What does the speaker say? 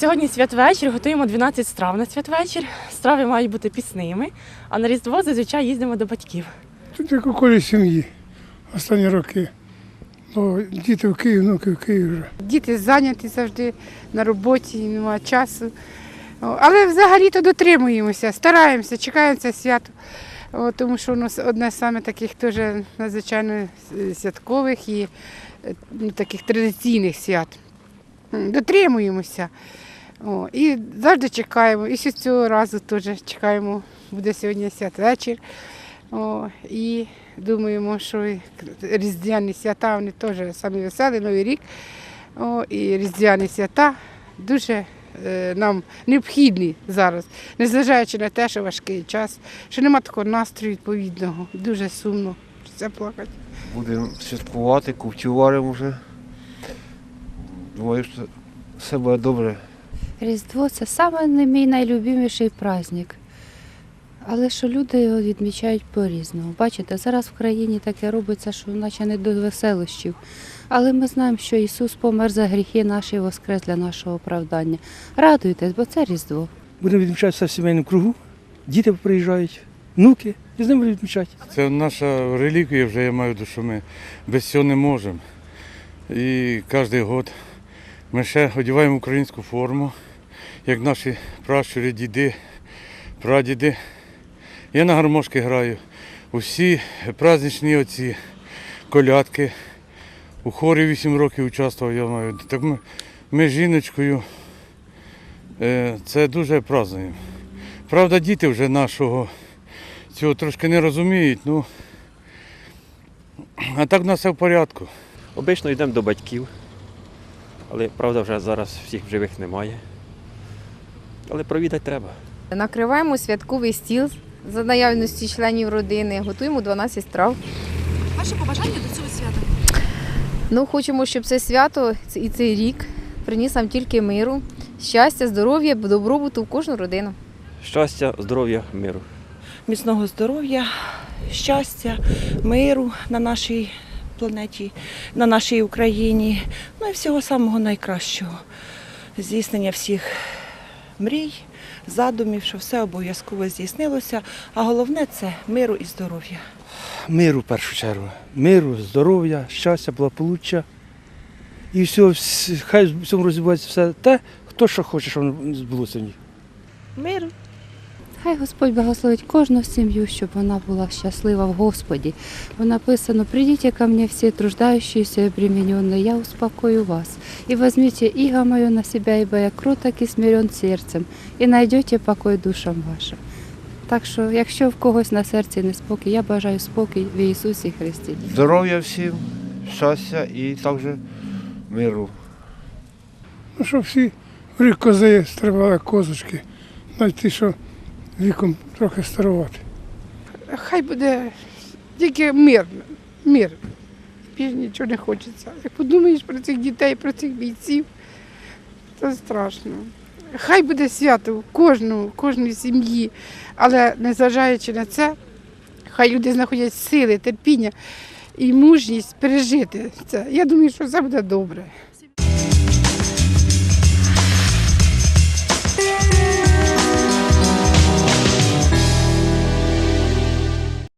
сьогодні святвечір, готуємо 12 страв на святвечір. Страви мають бути пісними, а на Різдво зазвичай їздимо до батьків. Тут як у колі сім'ї останні роки. Бо діти в Києві, внуки в Києві вже. Діти зайняті завжди на роботі, немає часу. Але взагалі-то дотримуємося, стараємося, чекаємо це свято. Тому що у нас одне з саме таких теж надзвичайно святкових і е, ну, таких традиційних свят. Дотримуємося. О, і завжди чекаємо. І ще цього разу теж чекаємо. Буде сьогодні святвечір. О, і думаємо, що різдвяні свята вони теж самі веселі, Новий рік. О, і різдвяні свята дуже е, нам необхідні зараз, незважаючи на те, що важкий час, що нема такого настрою відповідного. Дуже сумно. Це плакати. Будемо святкувати, купчуваримо вже. Думаю, що все буде добре. Різдво це саме не мій найлюбіміший праздник. Але що люди його відмічають по-різному. Бачите, зараз в країні таке робиться, що наче не до веселощів. Але ми знаємо, що Ісус помер за гріхи наші і воскрес для нашого оправдання. Радуйтесь, бо це Різдво. Будемо відмічати все в сімейному кругу. Діти приїжджають, внуки, і з ними будемо відмічати. Це наша реліквія, вже я маю виду, що ми без цього не можемо. І кожен год ми ще одягаємо українську форму, як наші пращури, діди, прадіди. Я на гармошки граю. Усі праздничні оці колядки. У хорі 8 років участвував, я маю. Так ми, ми з жіночкою е, це дуже празднуємо. Правда, діти вже нашого цього трошки не розуміють, ну а так в нас все в порядку. Обично йдемо до батьків, але правда вже зараз всіх живих немає. Але провідати треба. Накриваємо святковий стіл за наявності членів родини, готуємо 12 страв. Ваше побажання до цього свята? Ну, хочемо, щоб це свято і цей рік приніс нам тільки миру, щастя, здоров'я, добробуту в кожну родину. Щастя, здоров'я, миру. міцного здоров'я, щастя, миру на нашій планеті, на нашій Україні, ну і всього самого найкращого. Здійснення всіх мрій, задумів, що все обов'язково здійснилося. А головне це миру і здоров'я. Миру в першу чергу. Миру, здоров'я, щастя, благополуччя. І все, хай в цьому розвивається все те, хто що хоче, щоб воно збулося в них. Миру. Хай Господь благословить кожну сім'ю, щоб вона була щаслива в Господі. Бо написано, придите ко мне все труждающиеся и обремененные, я успокою вас. И возьмите иго мое на себя, ибо я кроток и смирен серцем, і найдете покой душам вашим. Так що, якщо в когось на серці неспокій, я бажаю спокій в Ісусі Христі. Здоров'я всім, щастя і також миру. Ну, щоб всі в рік кози стрибали козочки, навіть що віком трохи старувати. Хай буде тільки мир, мир. Більше нічого не хочеться. Як подумаєш про цих дітей, про цих бійців, це страшно. Хай буде свято кожному, в кожній сім'ї, але незважаючи на це, хай люди знаходять сили, терпіння і мужність пережити це. Я думаю, що все буде добре.